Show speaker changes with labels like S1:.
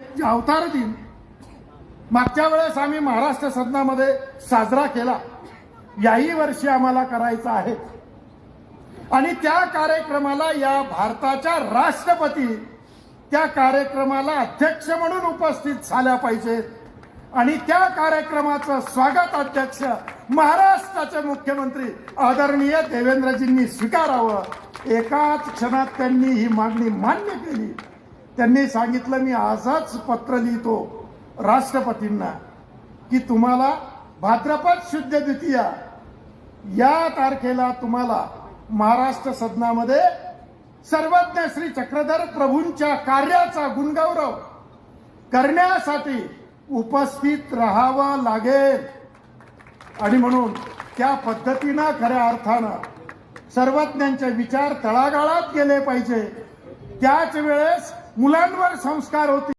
S1: जे अवतार दिन मागच्या वेळेस आम्ही महाराष्ट्र सदनामध्ये साजरा केला. याही वर्षी आम्हाला करायचा आहे. आणि त्या कार्यक्रमाला या भारताच्या राष्ट्रपती त्या कार्यक्रमाला अध्यक्ष म्हणून उपस्थित झाल्या पाहिजेत आणि त्या कार्यक्रमाचं स्वागत अध्यक्ष महाराष्ट्राचे मुख्यमंत्री आदरणीय देवेंद्रजींनी स्वीकारावं. एकाच क्षणात त्यांनी ही मागणी मान्य केली. त्यांनी सांगितलं मी आजच पत्र लिहितो राष्ट्रपतींना की तुम्हाला भाद्रपद शुद्ध द्वितीया. या तारखेला तुम्हाला महाराष्ट्र सदनामध्ये सर्वज्ञ श्री चक्रधर प्रभूंच्या कार्याचा गुणगौरव करण्यासाठी उपस्थित राहावं लागेल. आणि म्हणून त्या पद्धतीनं खऱ्या अर्थानं सर्वज्ञांचे विचार तळागाळात गेले पाहिजे. त्याच वेळेस मुलांवर संस्कार होते